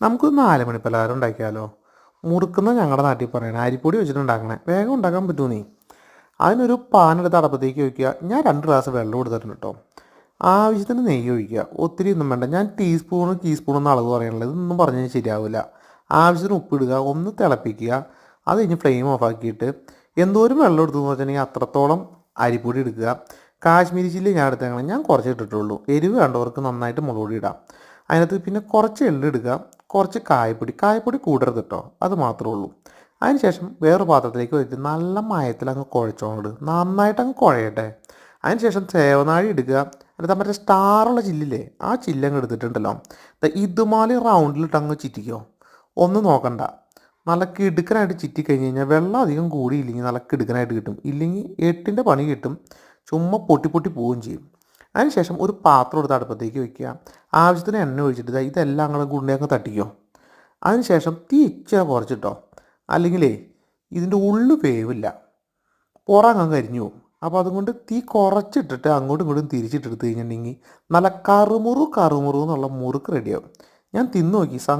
നമുക്കൊരു നാല് മണി പലഹാരം ഉണ്ടാക്കിയാലോ? മുറുക്കുന്ന ഞങ്ങളുടെ നാട്ടിൽ പറയണേ അരിപ്പൊടി വെച്ചിട്ട് ഉണ്ടാക്കണേ. വേഗം ഉണ്ടാക്കാൻ പറ്റുമോ നീ. അതിനൊരു പാനെടുത്ത് അടപ്പത്തേക്ക് ഒഴിക്കുക. ഞാൻ രണ്ട് ഗ്ലാസ് വെള്ളം കൊടുത്തിട്ടുണ്ട് കേട്ടോ. ആവശ്യത്തിന് നെയ്യ് ഒഴിക്കുക. ഒത്തിരി ഒന്നും വേണ്ട. ഞാൻ ടീസ്പൂണ് ടീസ്പൂണൊന്നും അളവ് പറയാനുള്ളത് ഇതൊന്നും പറഞ്ഞു കഴിഞ്ഞാൽ ശരിയാവില്ല ആവശ്യത്തിന് ഉപ്പിടുക ഒന്ന് തിളപ്പിക്കുക. അത് കഴിഞ്ഞ് ഫ്ലെയിം ഓഫ് ആക്കിയിട്ട് എന്തോരം വെള്ളം എടുത്തു എന്ന് വെച്ചിട്ടുണ്ടെങ്കിൽ അത്രത്തോളം അരിപ്പൊടി എടുക്കുക കാശ്മീരി ചില്ലി ഞാൻ എടുത്തേക്കണം ഞാൻ കുറച്ച് ഇട്ടിട്ടുള്ളൂ. എരിവ് വേണ്ടവർക്ക് നന്നായിട്ട് മുളകൊടി ഇടാം. അതിനകത്ത് പിന്നെ കുറച്ച് എള്ള് എടുക്കുക കുറച്ച് കായപ്പൊടി കായപ്പൊടി കൂടരുത് കേട്ടോ അത് മാത്രമേ ഉള്ളൂ. അതിനുശേഷം വേറൊരു പാത്രത്തിലേക്ക് വെച്ച് നല്ല മയത്തിൽ അങ്ങ് കുഴച്ചോണ്ട് നന്നായിട്ട് അങ്ങ് കുഴയട്ടെ. അതിനുശേഷം സേവനാഴി എടുക്കുക എന്നിട്ട് മറ്റേ സ്റ്റാറുള്ള ചില്ലില്ലേ ആ ചില്ലങ്ങ് എടുത്തിട്ടുണ്ടല്ലോ. ഇതുമാലി റൗണ്ടിലിട്ട് അങ്ങ് ചിറ്റിക്കോ. ഒന്നും നോക്കണ്ട. നല്ല കിടുക്കനായിട്ട് ചിറ്റി കഴിഞ്ഞ് കഴിഞ്ഞാൽ വെള്ളം അധികം കൂടിയില്ലെങ്കിൽ നല്ല കിടുക്കനായിട്ട് കിട്ടും. ഇല്ലെങ്കിൽ എട്ടിന്റെ പണി കിട്ടും. ചുമ്മാ പൊട്ടി പൊട്ടി പോവുകയും ചെയ്യും. അതിനുശേഷം ഒരു പാത്രം എടുത്ത് അടുപ്പത്തേക്ക് വെക്കുക. ആവശ്യത്തിന് എണ്ണ ഒഴിച്ചിട്ട് ഇതെല്ലാം അങ്ങനെ ഗുണ്ടയൊക്കെ തട്ടിക്കോ. അതിനുശേഷം തീ ഇച്ചിരി കുറച്ചിട്ടോ. അല്ലെങ്കിലേ ഇതിന്റെ ഉള്ളു വേവില്ല. പുറങ്ങ് അങ്ങ് കരിഞ്ഞു പോകും. അപ്പോൾ അതുകൊണ്ട് തീ കുറച്ചിട്ടിട്ട് അങ്ങോട്ടും ഇങ്ങോട്ടും തിരിച്ചിട്ടെടുത്ത് കഴിഞ്ഞിട്ടുണ്ടെങ്കിൽ നല്ല കറുമുറു കറുമുറു എന്നുള്ള മുറുക്ക് റെഡിയാവും ഞാൻ തിന്നു നോക്കി.